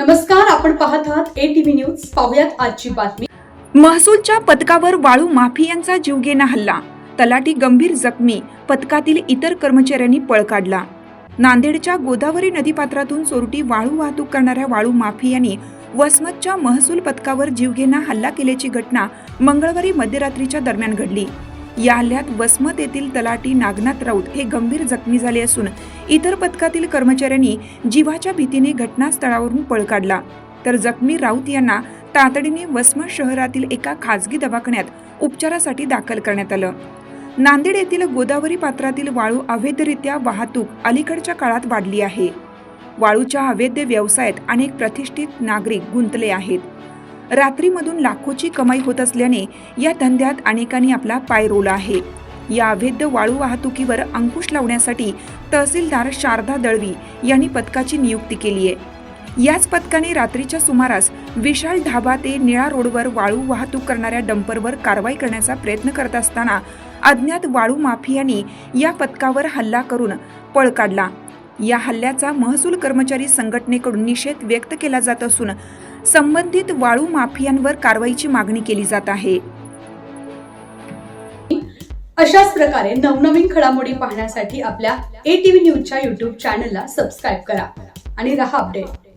नमस्कार आपण पाहत आहात ए टीव्ही न्यूज पाहुयात आजची बातमी. महसूलच्या पथकावर वाळू माफियांचा जीवघेणा हल्ला. तलाठी गंभीर जखमी. पथकातील इतर कर्मचाऱ्यांनी पळ काढला. नांदेडच्या गोदावरी नदीपात्रातून चोरटी वाळू वाहतूक करणाऱ्या वाळू माफियांनी वसमतच्या महसूल पथकावर जीवघेणा हल्ला केल्याची घटना मंगळवारी मध्यरात्रीच्या दरम्यान घडली. या हल्ल्यात वसमत येथील तलाठी नागनाथ राऊत हे गंभीर जखमी झाले असून इतर पथकातील कर्मचाऱ्यांनी जीवाच्या भीतीने घटनास्थळावरून पळ काढला. तर जखमी राऊत यांना तातडीने वसमत शहरातील एका खासगी दवाखान्यात उपचारासाठी दाखल करण्यात आलं. नांदेड येथील गोदावरी पात्रातील वाळू अवैधरित्या वाहतूक अलीकडच्या काळात वाढली आहे. वाळूच्या अवैध व्यवसायात अनेक प्रतिष्ठित नागरिक गुंतले आहेत. रात्रीमधून लाखोची कमाई होत असल्याने या धंद्यात अनेकांनी आपला पाय रोवला आहे. या अवैध वाळू वाहतुकीवर अंकुश लावण्यासाठी तहसीलदार शारदा दळवी यांनी पथकाची नियुक्ती केली आहे. याच पथकाने रात्रीच्या सुमारास विशाल ढाबा ते निळा रोडवर वाळू वाहतूक करणाऱ्या डंपरवर कारवाई करण्याचा प्रयत्न करत असताना अज्ञात वाळू माफियांनी या पथकावर हल्ला करून पळ काढला. या हल्ल्याचा महसूल कर्मचारी संघटनेकडून निषेध व्यक्त केला जात असून संबंधित वाळू माफियांवर कारवाईची मागणी केली जात आहे. अशाच प्रकारे नवनवीन घडामोडी पाहण्यासाठी आपल्या ए टीव्ही न्यूजच्या युट्यूब चॅनलला सबस्क्राईब करा आणि रहा अपडेट